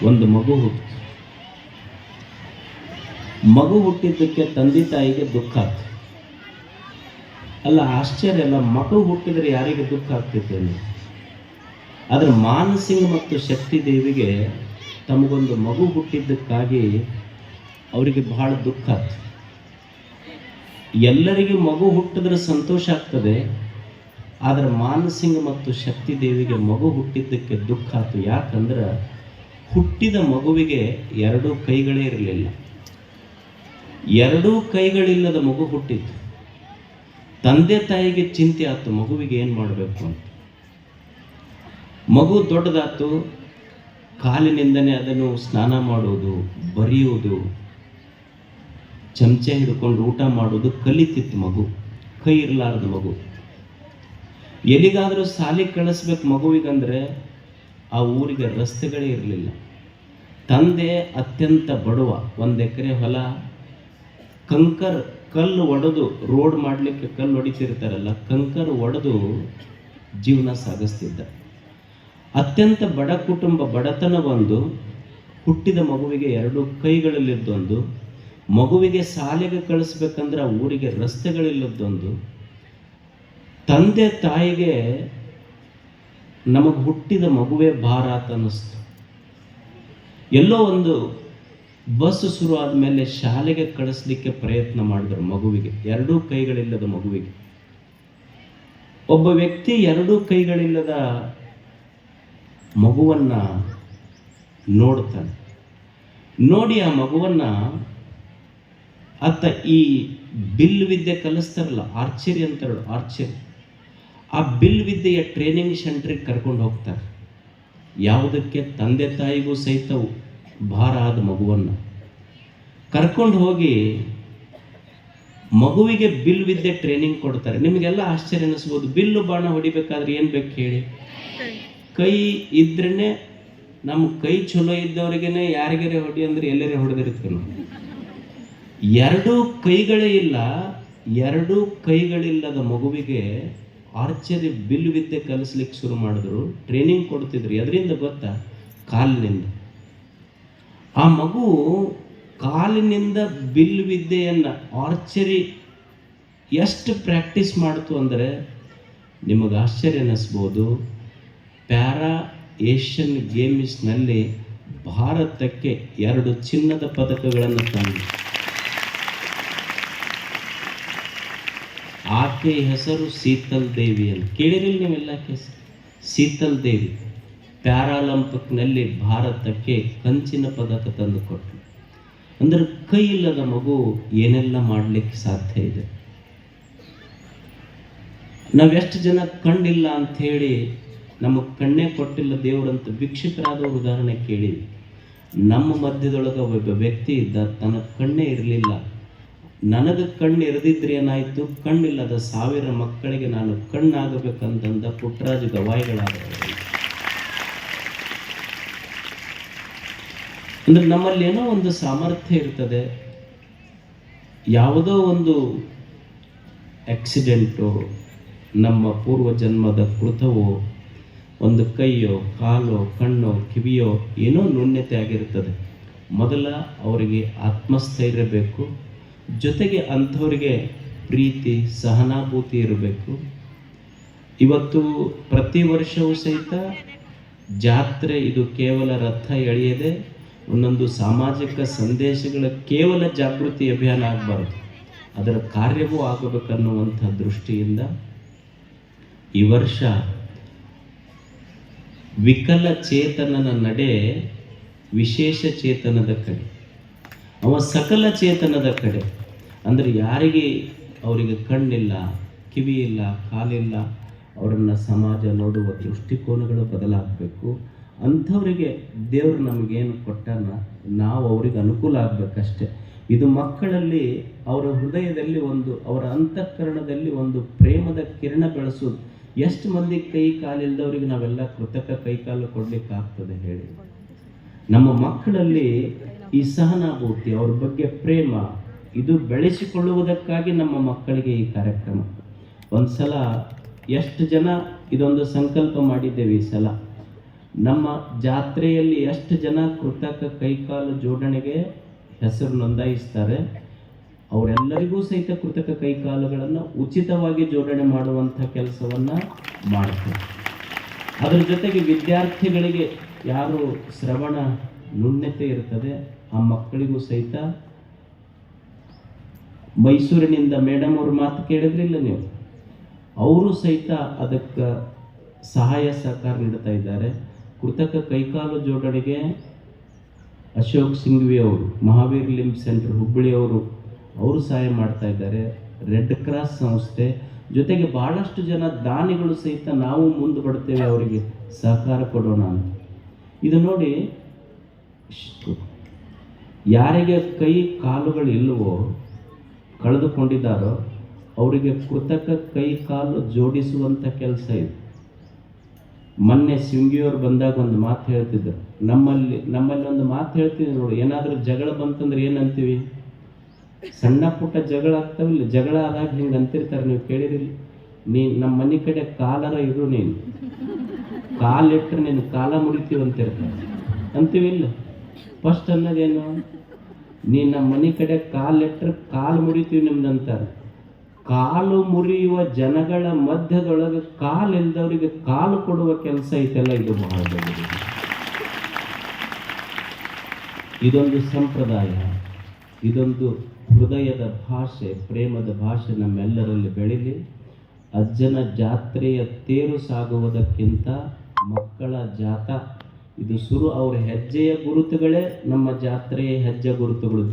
ಒಂದು ಮಗು ಹುಟ್ಟಿತು ಮಗು ಹುಟ್ಟಿದ್ದಕ್ಕೆ ತಂದೆ ತಾಯಿಗೆ ದುಃಖ ಆಯ್ತು ಅಲ್ಲ, ಆಶ್ಚರ್ಯ ಅಲ್ಲ, ಮಗು ಹುಟ್ಟಿದರೆ ಯಾರಿಗೆ ದುಃಖ ಆಗ್ತಿದ್ದೇನೆ ಆದರೆ ಮಾನಸಿಂಗ್ ಮತ್ತು ಶಕ್ತಿ ದೇವಿಗೆ ತಮಗೊಂದು ಮಗು ಹುಟ್ಟಿದ್ದಕ್ಕಾಗಿ ಅವರಿಗೆ ಬಹಳ ದುಃಖ ಆಯ್ತು ಎಲ್ಲರಿಗೂ ಮಗು ಹುಟ್ಟಿದ್ರೆ ಸಂತೋಷ ಆಗ್ತದೆ, ಆದರೆ ಮಾನಸಿಂಗ್ ಮತ್ತು ಶಕ್ತಿ ದೇವಿಗೆ ಮಗು ಹುಟ್ಟಿದ್ದಕ್ಕೆ ದುಃಖ ಆಯ್ತು ಯಾಕಂದ್ರೆ ಹುಟ್ಟಿದ ಮಗುವಿಗೆ ಎರಡೂ ಕೈಗಳೇ ಇರಲಿಲ್ಲ. ಎರಡೂ ಕೈಗಳಿಲ್ಲದ ಮಗು ಹುಟ್ಟಿತ್ತು. ತಂದೆ ತಾಯಿಗೆ ಚಿಂತೆ ಆಯ್ತು ಮಗುವಿಗೆ ಏನು ಮಾಡಬೇಕು ಅಂತ. ಮಗು ದೊಡ್ಡದಾಯ್ತು ಕಾಲಿನಿಂದನೇ ಅದನ್ನು ಸ್ನಾನ ಮಾಡುವುದು, ಬರೆಯುವುದು, ಚಮಚೆ ಹಿಡ್ಕೊಂಡು ಊಟ ಮಾಡುವುದು ಕಲಿತಿತ್ತು ಮಗು. ಕೈ ಇರಲಾರ್ದ ಮಗು. ಎಲ್ಲಿಗಾದರೂ ಸಾಲಿಗೆ ಕಳಿಸ್ಬೇಕು ಮಗುವಿಗಂದ್ರೆ ಆ ಊರಿಗೆ ರಸ್ತೆಗಳೇ ಇರಲಿಲ್ಲ. ತಂದೆ ಅತ್ಯಂತ ಬಡವ, ಒಂದು ಎಕರೆ ಹೊಲ, ಕಂಕರ್ ಕಲ್ಲು ಒಡೆದು ರೋಡ್ ಮಾಡಲಿಕ್ಕೆ ಕಲ್ಲು ಹೊಡಿತಿರ್ತಾರಲ್ಲ, ಕಂಕರ್ ಒಡೆದು ಜೀವನ ಸಾಗಿಸ್ತಿದ್ದ. ಅತ್ಯಂತ ಬಡ ಕುಟುಂಬ ಬಡತನ ಒಂದು ಹುಟ್ಟಿದ ಮಗುವಿಗೆ ಎರಡು ಕೈಗಳಲ್ಲಿದ್ದೊಂದು, ಮಗುವಿಗೆ ಶಾಲೆಗೆ ಕಳಿಸ್ಬೇಕಂದ್ರೆ ಆ ಊರಿಗೆ ರಸ್ತೆಗಳಿಲ್ಲದ್ದೊಂದು, ತಂದೆ ತಾಯಿಗೆ ನಮಗೆ ಹುಟ್ಟಿದ ಮಗುವೇ ಭಾರ ಅಂತ ಅನ್ನಿಸ್ತು. ಎಲ್ಲೋ ಒಂದು ಬಸ್ ಶುರು ಆದಮೇಲೆ ಶಾಲೆಗೆ ಕಳಿಸ್ಲಿಕ್ಕೆ ಪ್ರಯತ್ನ ಮಾಡಿದ್ರು ಮಗುವಿಗೆ. ಎರಡೂ ಕೈಗಳಿಲ್ಲದ ಮಗುವಿಗೆ. ಒಬ್ಬ ವ್ಯಕ್ತಿ ಎರಡೂ ಕೈಗಳಿಲ್ಲದ ಮಗುವನ್ನ ನೋಡ್ತಾನೆ. ನೋಡಿ ಆ ಮಗುವನ್ನ ಅತ್ತ ಈ ಬಿಲ್ ವಿದ್ಯೆ ಕಲಿಸ್ತಾರಲ್ಲ, ಆರ್ಚರಿ ಅಂತಾರಲ್ಲ ಆರ್ಚರಿ. ಆ ಬಿಲ್ ವಿದ್ಯೆಯ ಟ್ರೈನಿಂಗ್ ಸೆಂಟ್ರಿಗೆ ಕರ್ಕೊಂಡು ಹೋಗ್ತಾರೆ. ಯಾವುದಕ್ಕೆ? ತಂದೆ ತಾಯಿಗೂ ಸಹಿತ ಭಾರ ಆದ ಮಗುವನ್ನು. ಕರ್ಕೊಂಡು ಹೋಗಿ ಮಗುವಿಗೆ ಬಿಲ್ ವಿದ್ಯೆ ಟ್ರೈನಿಂಗ್ ಕೊಡ್ತಾರೆ. ನಿಮಗೆಲ್ಲ ಆಶ್ಚರ್ಯ ಅನಿಸ್ಬೋದು. ಬಿಲ್ಲು ಬಾಣ ಹೊಡಿಬೇಕಾದ್ರೆ ಏನು ಬೇಕು ಹೇಳಿ? ಕೈ ಇದ್ರೇ ನಮ್ಮ ಕೈ ಚಲೋ ಇದ್ದವ್ರಿಗೇನೆ ಯಾರಿಗಾರೇ ಹೊಡಿ ಅಂದ್ರೆ ಎಲ್ಲರೇ ಹೊಡೆದಿರ್ತೀವಿ ನಾವು. ಎರಡೂ ಕೈಗಳೇ ಇಲ್ಲ, ಎರಡೂ ಕೈಗಳಿಲ್ಲದ ಮಗುವಿಗೆ ಆರ್ಚರಿ ಬಿಲ್ ವಿದ್ಯೆ ಕಲಿಸ್ಲಿಕ್ಕೆ ಶುರು ಮಾಡಿದ್ರು ಟ್ರೈನಿಂಗ್ ಕೊಡ್ತಿದ್ರು. ಅದರಿಂದ ಗೊತ್ತಾ? ಕಾಲಿನಿಂದ. ಆ ಮಗು ಕಾಲಿನಿಂದ ಬಿಲ್ ವಿದ್ಯೆಯನ್ನು, ಆರ್ಚರಿ ಎಷ್ಟು ಪ್ರಾಕ್ಟೀಸ್ ಮಾಡ್ತು ಅಂದರೆ, ನಿಮಗೆ ಆಶ್ಚರ್ಯ ಅನ್ನಿಸ್ಬೋದು ಪ್ಯಾರಾ ಏಷ್ಯನ್ ಗೇಮ್ಸ್ನಲ್ಲಿ ಭಾರತಕ್ಕೆ ಎರಡು ಚಿನ್ನದ ಪದಕಗಳನ್ನು ತಂದು ಆಕೆ ಹೆಸರು ಸೀತಲ್ ದೇವಿ ಅಂತ. ಕೇಳಿರಿಲ್ಲ ನೀವೆಲ್ಲ ಹೆಸರು ಸೀತಲ್ ದೇವಿ, ಪ್ಯಾರಾಲಂಪಿಕ್ನಲ್ಲಿ ಭಾರತಕ್ಕೆ ಕಂಚಿನ ಪದಕ ತಂದು ಕೊಟ್ಟರು ಅಂದ್ರೆ ಕೈ ಇಲ್ಲದ ಮಗು ಏನೆಲ್ಲ ಮಾಡಲಿಕ್ಕೆ ಸಾಧ್ಯ ಇದೆ? ನಾವೆಷ್ಟು ಜನ ಕಂಡಿಲ್ಲ ಅಂತ ಹೇಳಿ ನಮಗೆ ಕಣ್ಣೇ ಕೊಟ್ಟಿಲ್ಲ ದೇವರಂತ ಭಿಕ್ಷಕರಾದ ಉದಾಹರಣೆ ಕೇಳಿ ನಮ್ಮ ಮಧ್ಯದೊಳಗೆ ಒಬ್ಬ ವ್ಯಕ್ತಿ ಇದ್ದ, ತನ್ನ ಕಣ್ಣೇ ಇರಲಿಲ್ಲ. ನನಗೆ ಕಣ್ಣು ಎರೆದಿದ್ರೆ ಏನಾಯಿತು? ಕಣ್ಣಿಲ್ಲದ ಸಾವಿರ ಮಕ್ಕಳಿಗೆ ನಾನು ಕಣ್ಣಾಗಬೇಕಂತಂದ ಪುಟ್ಟರಾಜು ಗವಾಯಿಗಳಾದವರು. ಅಂದ್ರೆ ನಮ್ಮಲ್ಲಿ ಏನೋ ಒಂದು ಸಾಮರ್ಥ್ಯ ಇರ್ತದೆ. ಯಾವುದೋ ಒಂದು ಆಕ್ಸಿಡೆಂಟು ನಮ್ಮ ಪೂರ್ವ ಜನ್ಮದ ಕೃತವೋ, ಒಂದು ಕೈಯೋ, ಕಾಲೋ, ಕಣ್ಣೋ, ಕಿವಿಯೋ, ಏನೋ ನ್ಯೂನ್ಯತೆ ಆಗಿರ್ತದೆ. ಮೊದಲ ಅವರಿಗೆ ಆತ್ಮಸ್ಥೈರ್ಯ ಬೇಕು. ಜೊತೆಗೆ ಅಂಥವ್ರಿಗೆ ಪ್ರೀತಿ, ಸಹನಾಭೂತಿ ಇರಬೇಕು. ಇವತ್ತು ಪ್ರತಿ ವರ್ಷವೂ ಸಹಿತ ಜಾತ್ರೆ, ಇದು ಕೇವಲ ರಥ ಎಳೆಯದೆ ಒಂದೊಂದು ಸಾಮಾಜಿಕ ಸಂದೇಶಗಳ ಕೇವಲ ಜಾಗೃತಿ ಅಭಿಯಾನ ಆಗಬಾರ್ದು. ಅದರ ಕಾರ್ಯವೂ ಆಗಬೇಕನ್ನುವಂಥ ದೃಷ್ಟಿಯಿಂದ ಈ ವರ್ಷ ವಿಕಲಚೇತನನ ನಡೆ ವಿಶೇಷ ಚೇತನದ ಕಡೆ. ಅವ ಸಕಲ ಚೇತನದ ಕಡೆ. ಅಂದರೆ ಯಾರಿಗೆ ಅವರಿಗೆ ಕಣ್ಣಿಲ್ಲ ಕಿವಿ ಇಲ್ಲ ಕಾಲಿಲ್ಲ, ಅವರನ್ನು ಸಮಾಜ ನೋಡುವ ದೃಷ್ಟಿಕೋನಗಳು ಬದಲಾಗಬೇಕು. ಅಂಥವರಿಗೆ ದೇವರು ನಮಗೇನು ಕೊಟ್ಟಾನ, ನಾವು ಅವರಿಗೆ ಅನುಕೂಲ ಆಗಬೇಕಷ್ಟೆ. ಇದು ಮಕ್ಕಳಲ್ಲಿ, ಅವರ ಹೃದಯದಲ್ಲಿ ಒಂದು, ಅವರ ಅಂತಃಕರಣದಲ್ಲಿ ಒಂದು ಪ್ರೇಮದ ಕಿರಣ ಬೆಳೆಸೋದು. ಎಷ್ಟು ಮಂದಿ ಕೈ ಕಾಲಿಲ್ಲದವ್ರಿಗೆ ನಾವೆಲ್ಲ ಕೃತಕ ಕೈ ಕಾಲು ಕೊಡ್ಲಿಕ್ಕೆ ಆಗ್ತದೆ ಹೇಳಿ. ನಮ್ಮ ಮಕ್ಕಳಲ್ಲಿ ಈ ಸಹನಾಭೂತಿ, ಅವ್ರ ಬಗ್ಗೆ ಪ್ರೇಮ ಇದು ಬೆಳೆಸಿಕೊಳ್ಳುವುದಕ್ಕಾಗಿ ನಮ್ಮ ಮಕ್ಕಳಿಗೆ ಈ ಕಾರ್ಯಕ್ರಮ. ಒಂದು ಸಲ ಎಷ್ಟು ಜನ ಇದೊಂದು ಸಂಕಲ್ಪ ಮಾಡಿದ್ದೇವೆ ಈ ಸಲ. ನಮ್ಮ ಜಾತ್ರೆಯಲ್ಲಿ ಎಷ್ಟು ಜನ ಕೃತಕ ಕೈಕಾಲು ಜೋಡಣೆಗೆ ಹೆಸರು ನೋಂದಾಯಿಸ್ತಾರೆ, ಅವರೆಲ್ಲರಿಗೂ ಸಹಿತ ಕೃತಕ ಕೈಕಾಲುಗಳನ್ನು ಉಚಿತವಾಗಿ ಜೋಡಣೆ ಮಾಡುವಂಥ ಕೆಲಸವನ್ನು ಮಾಡ್ತಾರೆ ಅದರ ಜೊತೆಗೆ ವಿದ್ಯಾರ್ಥಿಗಳಿಗೆ ಯಾರು ಶ್ರವಣ ನ್ಯೂನ್ಯತೆ ಇರ್ತದೆ, ಆ ಮಕ್ಕಳಿಗೂ ಸಹಿತ ಮೈಸೂರಿನಿಂದ ಮೇಡಮ್ ಅವ್ರ ಮಾತು ಕೇಳಿದ್ರಿಲ್ಲ ನೀವು? ಅವರು ಸಹಿತ ಅದಕ್ಕೆ ಸಹಾಯ ಸಹಕಾರ ನೀಡ್ತಾ ಇದ್ದಾರೆ. ಕೃತಕ ಕೈಕಾಲು ಜೋಡಣೆಗೆ ಅಶೋಕ್ ಸಿಂಘ್ವಿ ಅವರು, ಮಹಾವೀರ್ ಲಿಂಬ್ ಸೆಂಟರ್ ಹುಬ್ಬಳ್ಳಿ ಅವರು ಅವರು ಸಹಾಯ ಮಾಡ್ತಾ ಇದ್ದಾರೆ. ರೆಡ್ ಕ್ರಾಸ್ ಸಂಸ್ಥೆ. ಜೊತೆಗೆ ಬಹಳಷ್ಟು ಜನ ದಾನಿಗಳು ಸಹಿತ ನಾವು ಮುಂದೆ ಬಡ್ತೇವೆ ಅವರಿಗೆ ಸಹಕಾರ ಕೊಡೋಣ ಅಂತ. ಇದು ನೋಡಿ. ಯಾರಿಗೆ ಕೈ ಕಾಲುಗಳು ಇಲ್ಲವೋ ಕಳೆದುಕೊಂಡಿದ್ದಾರೋ, ಅವರಿಗೆ ಕೃತಕ ಕೈ ಕಾಲು ಜೋಡಿಸುವಂಥ ಕೆಲಸ ಇದೆ. ಮೊನ್ನೆ ಸಿಂಗಿಯವ್ರು ಬಂದಾಗ ಒಂದು ಮಾತು ಹೇಳ್ತಿದ್ರು. ನಮ್ಮಲ್ಲಿ ನಮ್ಮಲ್ಲಿ ಒಂದು ಮಾತು ಹೇಳ್ತಿದ್ರು ನೋಡಿ, ಏನಾದರೂ ಜಗಳ ಬಂತಂದ್ರೆ ಏನಂತೀವಿ? ಸಣ್ಣ ಪುಟ್ಟ ಜಗಳ ಆಗ್ತಾವಿಲ್ಲ ಜಗಳ ಆದಾಗ ಹಿಂಗೆ ಅಂತಿರ್ತಾರೆ, ನೀವು ಕೇಳಿರಿಲ್ಲ ನೀ ನಮ್ಮ ಮನೆ ಕಡೆ ಕಾಲರ ಇರು ನೀನು. ಕಾಲಿಟ್ರೆ ನೀನು ಕಾಲ ಮುರಿತೀವಿ ಅಂತಿರ್ತಾರೆ ಅಂತೀವಿಲ್ಲ ಫಸ್ಟ್ ಅನ್ನೋದೇನು? ನೀ ನಮ್ಮ ಮನೆ ಕಡೆ ಕಾಲಿಟ್ರೆ ಕಾಲು ಮುರಿತೀವಿ ನಿಮ್ದಂತಾರೆ. ಕಾಲು ಮುರಿಯುವ ಜನಗಳ ಮಧ್ಯದೊಳಗೆ ಕಾಲು ಇಲ್ದವರಿಗೆ ಕಾಲು ಕೊಡುವ ಕೆಲಸ ಐತೆಲ್ಲ ಇದು ಬಹಳ ಇದೊಂದು ಸಂಪ್ರದಾಯ, ಇದೊಂದು ಹೃದಯದ ಭಾಷೆ, ಪ್ರೇಮದ ಭಾಷೆ ನಮ್ಮೆಲ್ಲರಲ್ಲಿ ಬೆಳೀಲಿ. ಅಜ್ಜನ ಜಾತ್ರೆಯ ತೇರು ಸಾಗುವುದಕ್ಕಿಂತ ಮಕ್ಕಳ ಜಾತ ಇದು ಸುರು ಅವರ ಹೆಜ್ಜೆಯ ಗುರುತುಗಳೇ ನಮ್ಮ ಜಾತ್ರೆಯ ಹೆಜ್ಜೆ ಗುರುತುಗಳು.